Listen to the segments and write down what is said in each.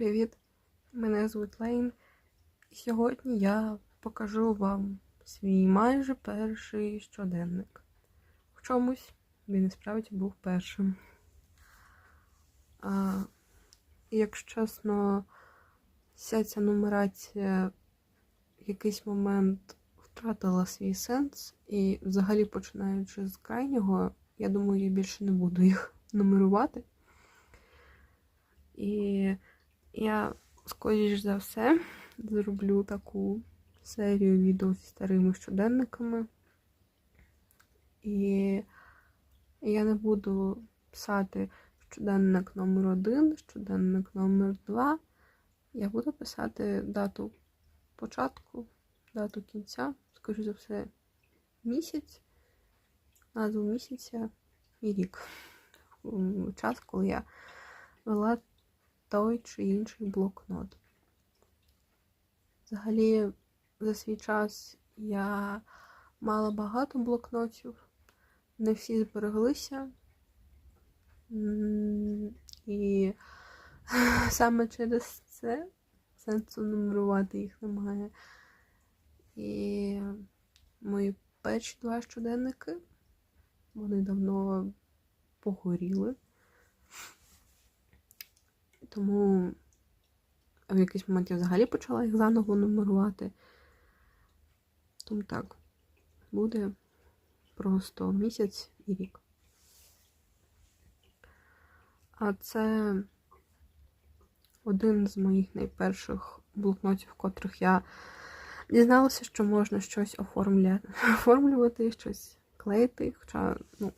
Привіт! Мене звуть Лейн. Сьогодні я покажу вам свій майже перший щоденник. В чомусь він і справді був першим. А, якщо чесно, вся ця нумерація в якийсь момент втратила свій сенс, і взагалі починаючи з крайнього, я думаю, я більше не буду їх нумерувати. І я, скоріш за все, зроблю таку серію відео зі старими щоденниками. І я не буду писати щоденник номер 1 щоденник номер 2 Я буду писати дату початку, дату кінця, скоріш за все, місяць, назву місяця і рік. Час, коли я вела той чи інший блокнот. Взагалі, за свій час я мала багато блокнотів, не всі збереглися. І саме через це сенсу нумерувати їх немає. І мої перші два щоденники, вони давно погоріли. Тому в якийсь момент я взагалі почала їх заново нумерувати. Тому так, буде просто місяць і рік. А це один з моїх найперших блокнотів, в котрих я дізналася, що можна щось оформлювати, щось клеїти, хоча ну,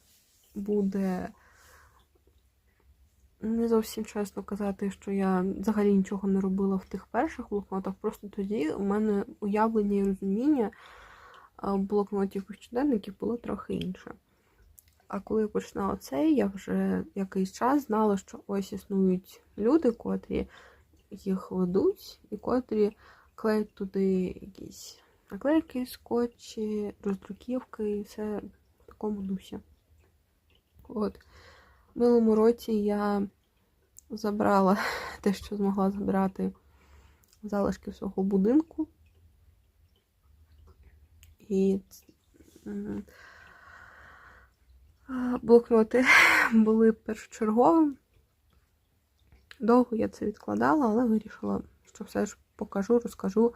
буде не зовсім чесно казати, що я взагалі нічого не робила в тих перших блокнотах. Просто тоді у мене уявлення і розуміння блокнотів і щоденників було трохи інше. А коли я починала цей, я вже якийсь час знала, що ось існують люди, котрі їх ведуть, і котрі клеють туди якісь наклейки, скотчі, роздруківки і все в такому дусі. От. В минулому році я забрала те, що змогла забрати залишки свого будинку. І блокноти були першочерговим. Довго я це відкладала, але вирішила, що все ж покажу, розкажу,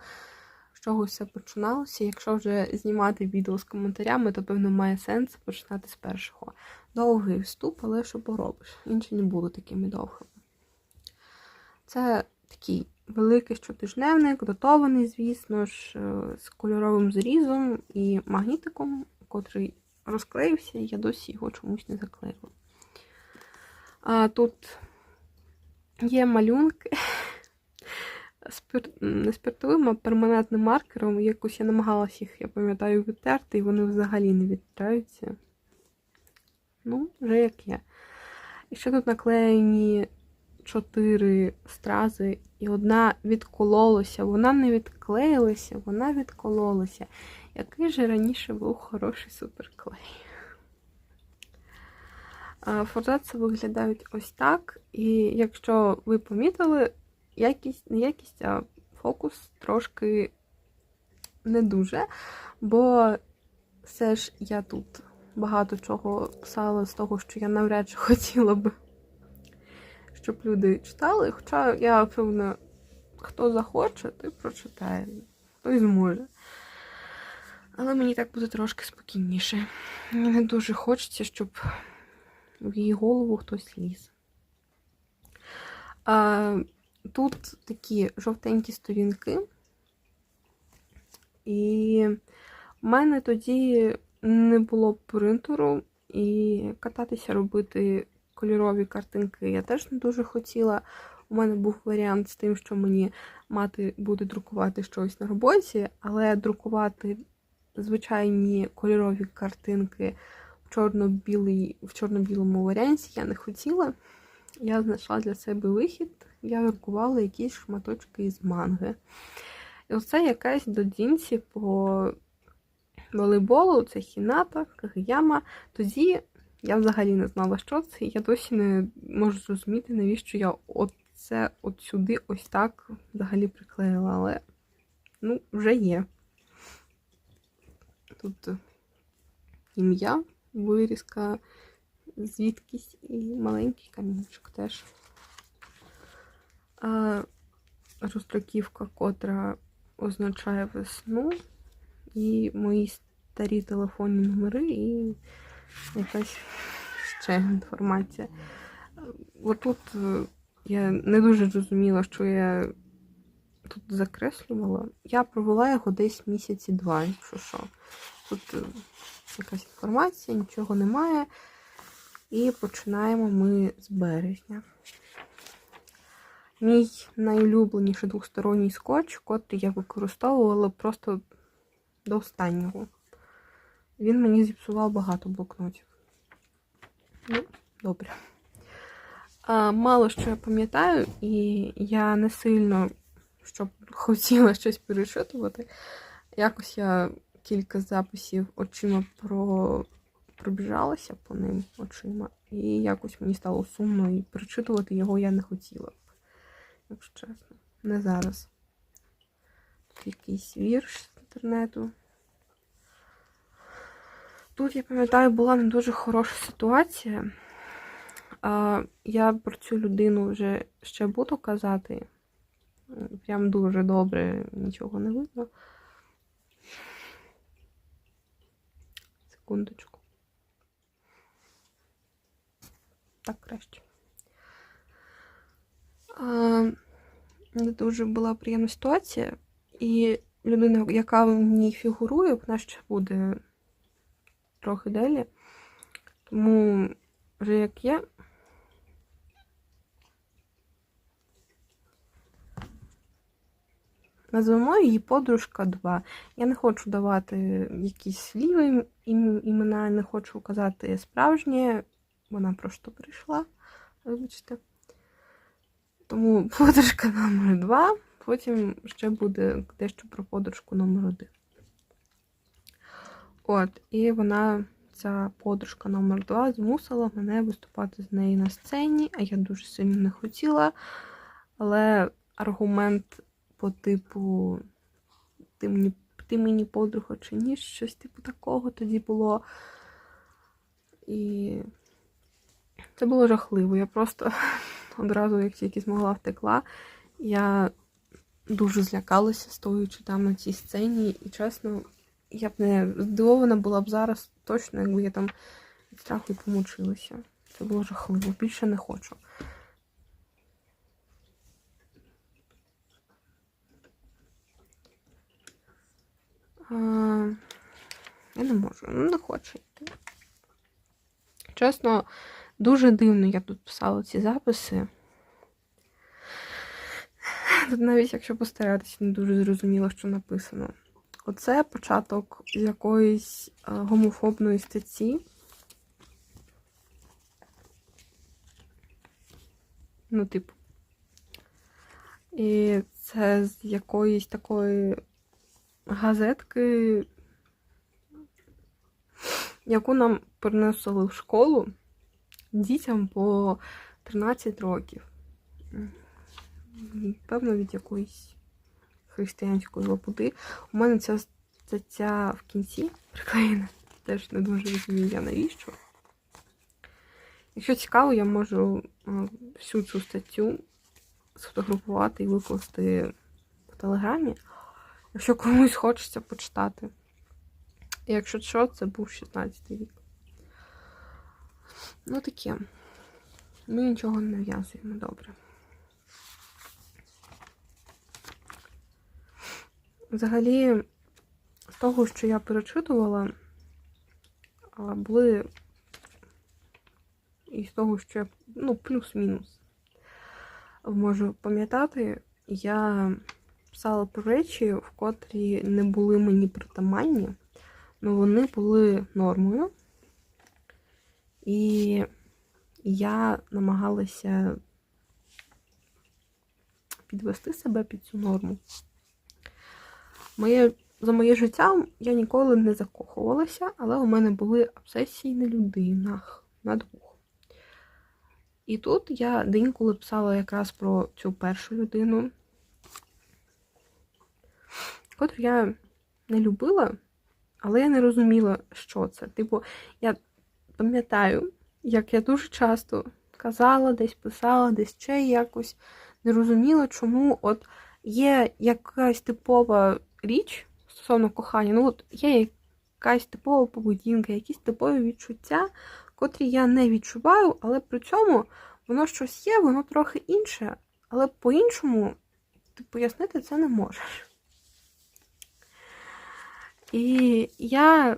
чого все починалося. Якщо вже знімати відео з коментарями, то, певно, має сенс починати з першого. Довгий вступ, але що поробиш? Інші не будуть такими довгими. Це такий великий щотижневник, датований, звісно ж, е, з кольоровим зрізом і магнітиком, котрий розклеївся, і я досі його чомусь не заклеїла. А Тут є малюнки спир... не спиртовим, а перманентним маркером. Якось я намагалася їх, я пам'ятаю, відтерти, і вони взагалі не відтираються. Ну, вже як є. І ще тут наклеєні чотири стрази, і одна відкололася. Вона не відклеїлася, вона відкололася. Який же раніше був хороший суперклей. Форзаци виглядають ось так. І якщо ви помітили, якість, не якість, а фокус трошки не дуже, бо все ж я тут багато чого писала з того, що я навряд чи хотіла би, щоб люди читали. Хоча я певна, хто захоче, той прочитає, той зможе. Але мені так буде трошки спокійніше. Мені не дуже хочеться, щоб в її голову хтось ліз. Тут такі жовтенькі сторінки, і в мене тоді не було принтеру, і кататися, робити кольорові картинки я теж не дуже хотіла. У мене був варіант з тим, що мені мати буде друкувати щось на роботі, але друкувати звичайні кольорові картинки в чорно-білому варіанті я не хотіла. Я знайшла для себе вихід, я друкувала якісь шматочки із манги. І оце якась додінці по волейболу, це Хіната, Кагаяма. Тоді я взагалі не знала, що це, я досі не можу зрозуміти, навіщо я от це от сюди ось так взагалі приклеїла, але ну, вже є. Тут ім'я, вирізка, звідкись і маленький камінчик теж. Роздруківка, котра означає весну, і мої старі телефонні номери, і якась ще інформація. Отут е, я не дуже зрозуміла, що я тут закреслювала. Я провела його десь місяці два, якщо що. Тут е, якась інформація, нічого немає. І починаємо ми з березня. Мій найулюбленіший двосторонній скотч, котрий я використовувала просто до останнього. Він мені зіпсував багато блокнотів. Ну, добре. А, Мало що я пам'ятаю, і я не сильно щоб хотіла щось перечитувати. Якось я кілька записів очима про... пробіжалася по ним очима, і якось мені стало сумно, і перечитувати його я не хотіла. Якщо чесно, не зараз. Тут якийсь вірш з інтернету. Тут, я пам'ятаю, була не дуже хороша ситуація. Я про цю людину вже ще буду казати. Прям дуже добре, нічого не видно. Секундочку. Так краще. Не дуже була приємна ситуація, і людина, яка в ній фігурує, вона ще буде трохи далі. Тому вже як є. Назвемо її подружка 2. Я не хочу давати якісь ліві імена, не хочу казати справжнє. Вона просто прийшла, вибачте. Тому подружка номер 2 потім ще буде дещо про подружку номер 1 От, і вона, ця подружка номер 2 змусила мене виступати з нею на сцені, а я дуже сильно не хотіла. Але аргумент по типу ти мені ти мені подруга чи ні, щось типу такого тоді було. І це було жахливо. Я просто одразу, як тільки змогла, втекла. Я дуже злякалася, стоючи там на цій сцені. І чесно, я б не здивована була б зараз точно, якби я там від страху і помучилася. Це було жахливо. Більше не хочу. А, я не можу, ну не хочу йти. Чесно, дуже дивно я тут писала ці записи. Тут навіть якщо постаратися, не дуже зрозуміло, що написано. Оце початок якоїсь гомофобної статті. Ну, типу. І це з якоїсь такої газетки, яку нам приносили в школу дітям по 13 років. Певно, від якоїсь християнської лапути. У мене ця стаття в кінці приклеєна. Теж не дуже розумію я навіщо. Якщо цікаво, я можу всю цю статтю сфотографувати і викласти в телеграмі якщо комусь хочеться почитати. І якщо що, це був 16 вік. Ну таке. Ми нічого не нав'язуємо добре. Взагалі, з того, що я перечитувала, були і з того, що я, ну, плюс-мінус можу пам'ятати, я писала про речі, в котрі не були мені притаманні, але вони були нормою. І я намагалася підвести себе під цю норму. Моє, За моє життя я ніколи не закохувалася, але у мене були обсесії на людинах, на двох. І тут я деколи писала якраз про цю першу людину, котру я не любила, але я не розуміла, що це. Типу, я пам'ятаю, як я дуже часто казала, десь писала, десь ще якось не розуміла, чому от є якась типова річ стосовно кохання. Ну, от є якась типова поведінка, якісь типові відчуття, котрі я не відчуваю, але при цьому воно щось є, воно трохи інше, але по-іншому ти пояснити це не можеш. І я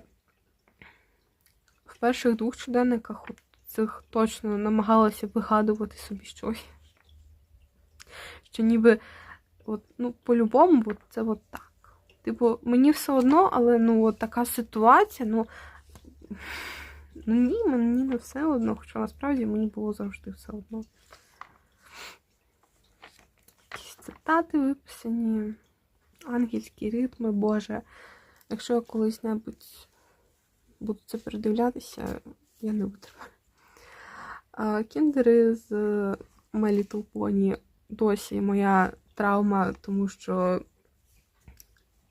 перших двох щоденниках цих точно намагалася вигадувати собі щось. Що ніби, от, ну, по-любому, це от так. Типу, мені все одно, але ну, от така ситуація, ну. Ну ні, мені не все одно, хоча насправді мені було завжди все одно. Якісь цитати виписані, ангельські ритми, Боже. Якщо я колись-небудь буду це передивлятися, я не витримаю. Кіндери з My Little Pony досі моя травма, тому що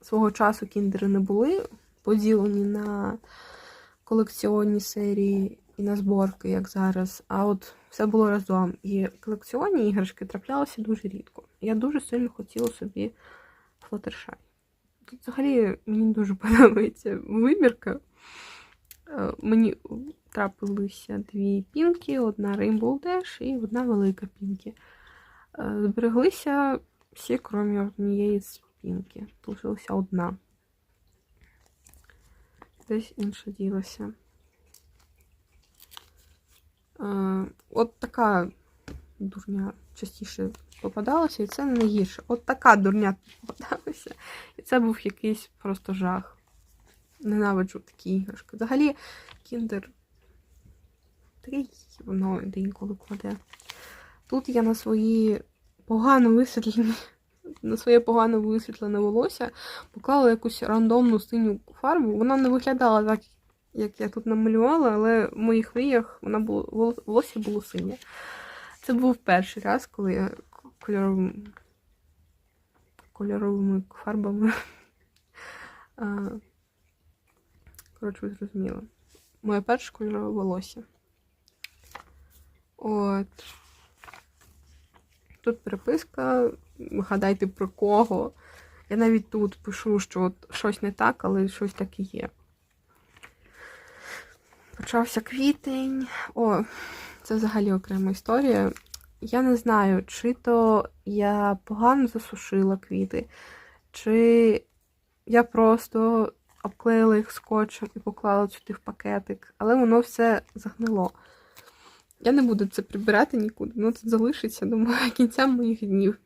свого часу кіндери не були поділені на колекціонні серії і на зборки, як зараз. А от все було разом. І колекціонні іграшки траплялися дуже рідко. Я дуже сильно хотіла собі Флаттершай. Тут взагалі мені дуже подобається вибірка. Е, Мені трапилися дві пінки, одна Rainbow Dash і одна велика пінки. Е, Збереглися всі, крім однієї з пінки. Залишилася одна. Десь інша ділася. Е, От така дурня частіше попадалася, і це не найгірше. От така дурня попадалася. І це був якийсь просто жах. Ненавиджу такі іграшки. Взагалі, кіндер такий воно інколи кладе. Тут я на свої погано висвітлені, на своє погано висвітлене волосся поклала якусь рандомну синю фарбу. Вона не виглядала так, як я тут намалювала, але в моїх мріях вона було, волосся було синє. Це був перший раз, коли я кольоровим, кольоровими фарбами. Коротше, ви зрозуміли. Моє перше кольорове волосся. От. Тут переписка. Гадайте про кого. Я навіть тут пишу, що от щось не так, але щось так і є. Почався квітень. О, це взагалі окрема історія. Я не знаю, чи то я погано засушила квіти, чи я просто обклеїла їх скотчем і поклала сюди в пакетик, але воно все загнило. Я не буду це прибирати нікуди, воно тут залишиться до кінця моїх днів.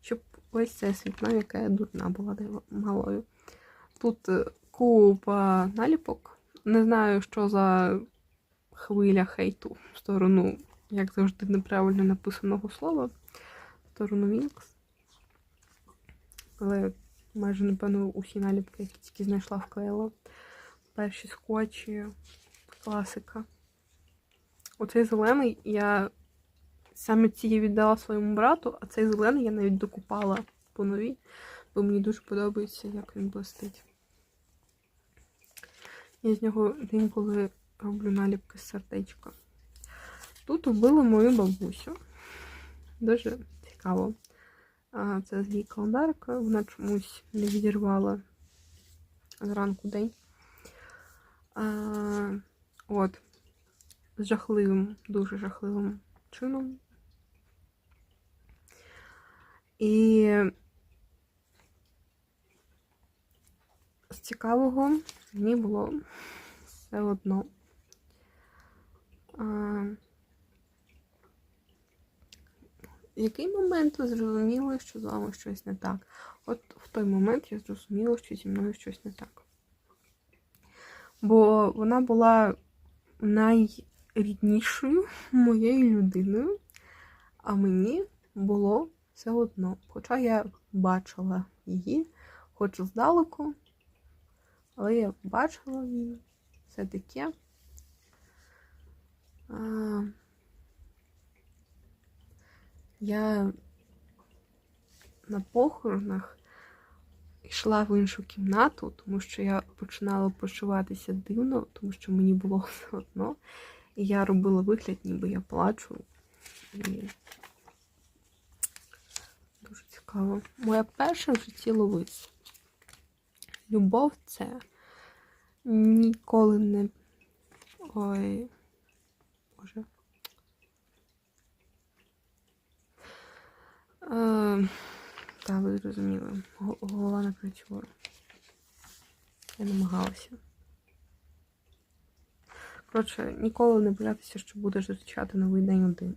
Щоб ось це світла, яка я дурна була малою. Тут е, купа наліпок. Не знаю, що за хвиля хейту в сторону, як завжди, неправильно написаного слова, в сторону Вінкс. Але майже, напевно, усі наліпки, які тільки знайшла, вклеїла. Перші скотчі, класика. Оцей зелений я саме ці віддала своєму брату, а цей зелений я навіть докупала по новій, бо мені дуже подобається, як він блистить. Я з нього інколи роблю наліпки з сердечка. Тут убили мою бабусю. Дуже цікаво. Це з її календарка. Вона чомусь не відірвала зранку день. А, От. З жахливим, дуже жахливим чином. І з цікавого мені було все одно. А, який момент ви зрозуміли, що з вами щось не так? От в той момент я зрозуміла, що зі мною щось не так. Бо вона була найріднішою моєю людиною, а мені було все одно. Хоча я бачила її, хоч здалеку, але я бачила її все таке. Я на похоронах йшла в іншу кімнату, тому що я починала почуватися дивно, тому що мені було все одно. І я робила вигляд, ніби я плачу. І дуже цікаво. Моя перша в житті ловись. Любов це ніколи не. Ой. Боже. Е, та, ви зрозуміли. Го- Голова не працює. Я намагалася. Коротше, ніколи не боятися, що будеш зустрічати новий день один.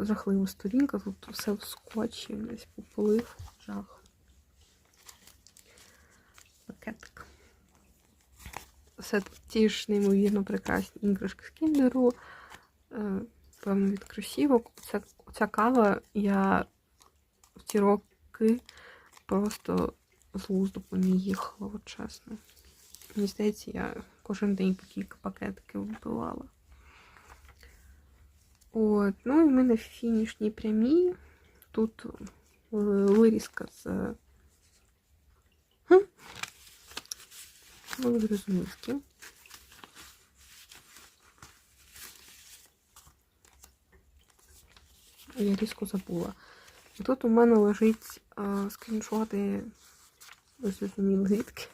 Жахлива сторінка, тут все в скотчі, десь пополив. Жах. Пакетик. Все ті ж неймовірно прекрасні іграшки з кіндеру. Е, Певно, від кросівок. Ця, ця кава я в ті роки просто з глузду по ній їхала, от чесно. Мені здається, я кожен день по кілька пакетиків вбивала. От, ну і ми на фінішній прямій. Тут е, вирізка з. Ви зрозуміли. Я різко забула. Тут у мене лежить а, скріншоти, ви зрозуміли, звідки.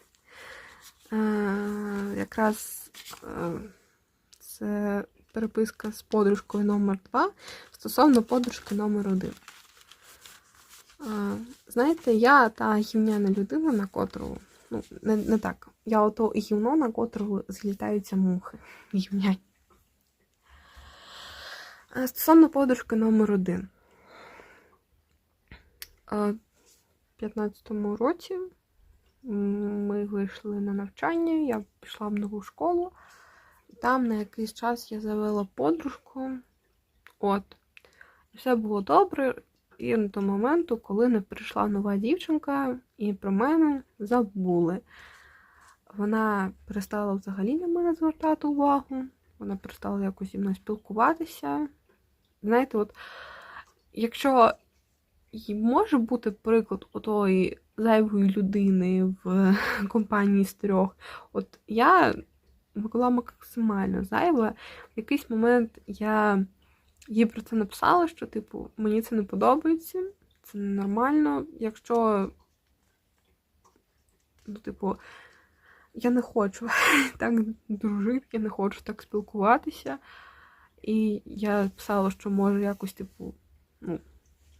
А, якраз а, це переписка з подружкою номер 2 стосовно подружки номер 1. А, знаєте, я та гівняна людина, на котру. Ну, не, не так. Я ото гівно, на котру злітаються мухи. Гівняні. А, Стосовно подружки номер 1 У 15-му році ми вийшли на навчання, я пішла в нову школу. Там на якийсь час я завела подружку. От. І все було добре. І до моменту, коли не прийшла нова дівчинка, і про мене забули. Вона перестала взагалі на мене звертати увагу. Вона перестала якось зі мною спілкуватися. Знаєте, от якщо і може бути приклад отої зайвої людини в компанії з трьох, от я була максимально зайва. В якийсь момент я їй про це написала, що, типу, мені це не подобається, це нормально. Якщо, ну, типу, я не хочу так дружити, я не хочу так спілкуватися. І я писала, що може якось, типу, ну,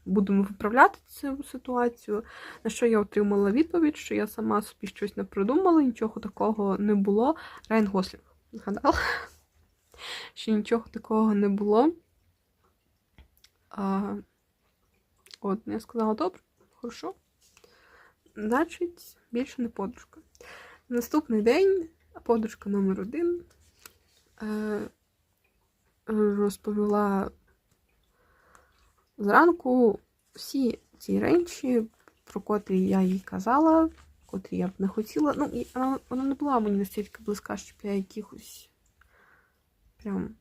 будемо виправляти цю ситуацію. На що я отримала відповідь, що я сама собі щось не придумала, нічого такого не було. Райан Гослінг згадала, що нічого такого не було. А, От, я сказала, добре, хорошо. Значить, більше не подружка. Наступний день подружка номер один е, розповіла зранку всі ці речі, про котрі я їй казала, котрі я б не хотіла. Ну, вона, вона не була мені настільки близька, щоб я якихось прям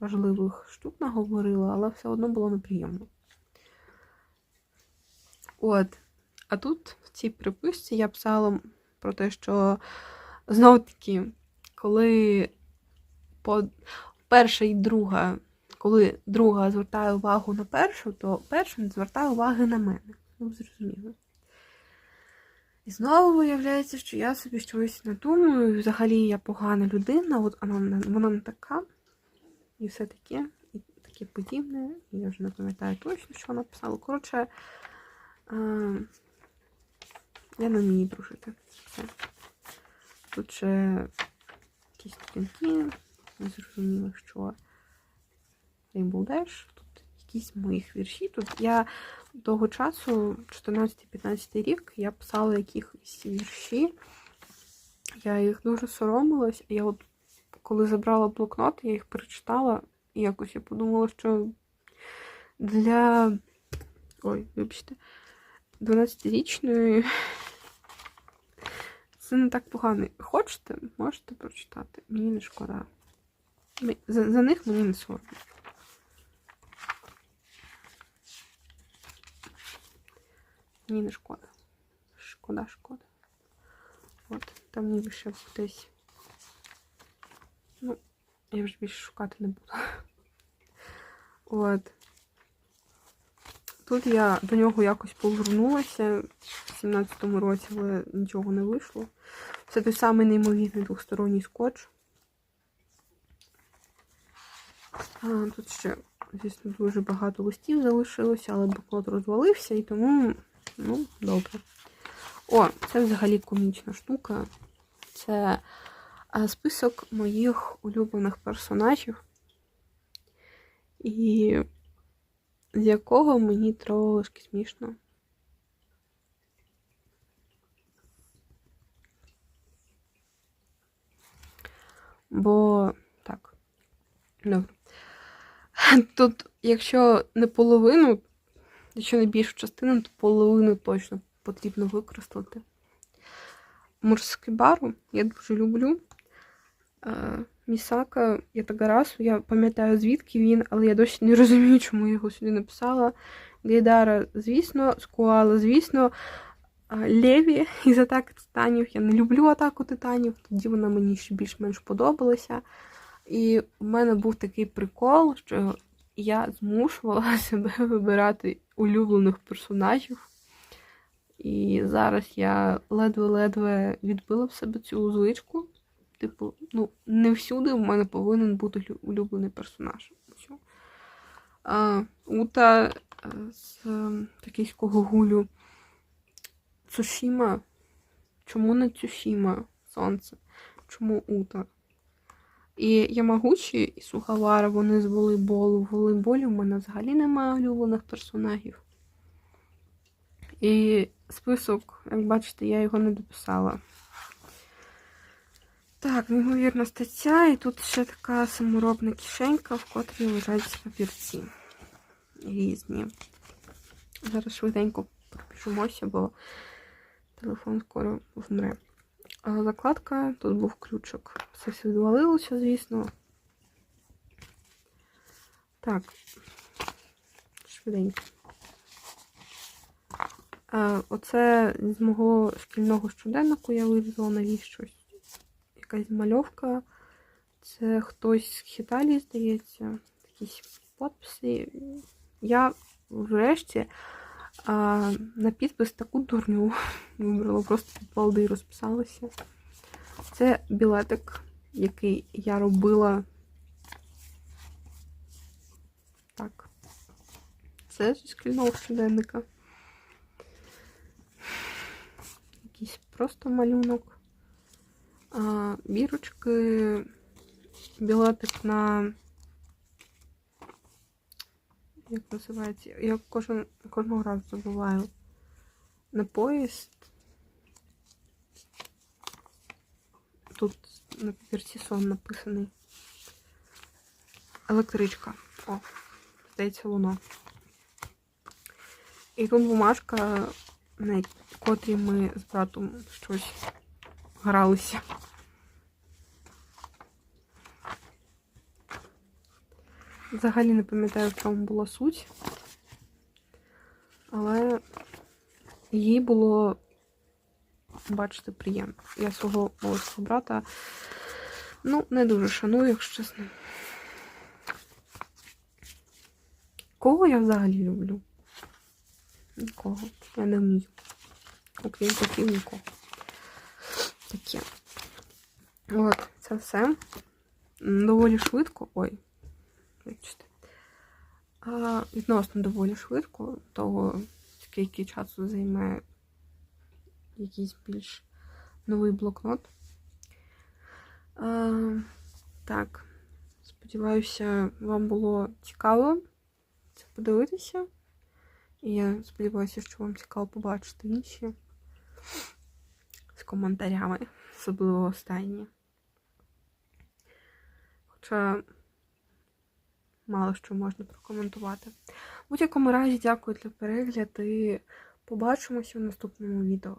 важливих штук наговорила, але все одно було неприємно. От. А тут в цій приписці я писала про те, що знову таки, коли по перша і друга, коли друга звертає увагу на першу, то перша не звертає уваги на мене. Ну, зрозуміло. І знову виявляється, що я собі щось надумаю. Взагалі я погана людина, от вона, вона не така. І все таке, і таке подібне. Я вже не пам'ятаю точно, що вона писала. Коротше, а, я не вмію дружити. Все. Тут ще якісь сторінки, не зрозуміло, що Rainbow Dash, тут якісь моїх вірші. Тут я того часу, 14-15 рік, я писала якісь вірші. Я їх дуже соромилась. Я от коли забрала блокнот, я їх перечитала, і якось я подумала, що для. Ой, вибачте, 12-річної це не так погано. Хочете, можете прочитати. Мені не шкода. За, за них мені не соромно. Ні, не шкода. Шкода, шкода. От, там ніби ще десь. Ну, я вже більше шукати не буду. От. Тут я до нього якось повернулася в 17-му році, але нічого не вийшло. Це той самий неймовірний двосторонній скотч. А, тут ще, звісно, дуже багато листів залишилося, але буклот розвалився і тому, ну, добре. О, це взагалі комічна штука. Це а, список моїх улюблених персонажів. І з якого мені трошки смішно. Бо так, добре. Тут, якщо не половину, якщо не більшу частину, то половину точно потрібно використати. Морський бару я дуже люблю. Е, Місака Ятагарасу, я пам'ятаю, звідки він, але я досі не розумію, чому я його сюди написала. Гейдара, звісно, Скуала, звісно, Леві із атаки титанів. Я не люблю атаку титанів, тоді вона мені ще більш-менш подобалася. І в мене був такий прикол, що я змушувала себе вибирати улюблених персонажів. І зараз я ледве-ледве відбила в себе цю звичку. Типу, ну, не всюди в мене повинен бути улюблений персонаж. А, Ута е, з токійського гулю. Цушіма. Чому не Цушіма сонце? Чому Ута? І Ямагучі і Сухавара, вони з волейболу. В волейболі в мене взагалі немає улюблених персонажів. І список, як бачите, я його не дописала. Так, неймовірна стаття, і тут ще така саморобна кишенька, в котрій лежать папірці різні. Зараз швиденько пробіжимося, бо телефон скоро вмре. Закладка, тут був ключик. Все все відвалилося, звісно. Так, швиденько. Оце з мого шкільного щоденнику я вирізала навіщось якась мальовка. Це хтось з Хіталії, здається, якісь подписи. Я врешті а, на підпис таку дурню вибрала, просто під балди розписалася. Це білетик, який я робила. Так. Це зі шкільного щоденника. Якийсь просто малюнок а, бірочки, білетик на. Як називається? Я кожен, кожного разу забуваю. На поїзд. Тут на папірці сон написаний. Електричка. О, здається, воно. І тут бумажка, на котрій ми з братом щось гралися. Взагалі не пам'ятаю, в чому була суть, але їй було, бачити, приємно. Я свого молодшого брата, ну, не дуже шаную, якщо чесно. Кого я взагалі люблю? Нікого. Я не вмію. Окрім котів нікого таке. От, це все. Доволі швидко. Ой, бачите. А, Відносно доволі швидко, того скільки часу займе якийсь більш новий блокнот. А, Так, сподіваюся, вам було цікаво це подивитися. І я сподіваюся, що вам цікаво побачити інші з коментарями, особливо останні. Хоча мало що можна прокоментувати. В будь-якому разі, дякую за перегляд і побачимося в наступному відео.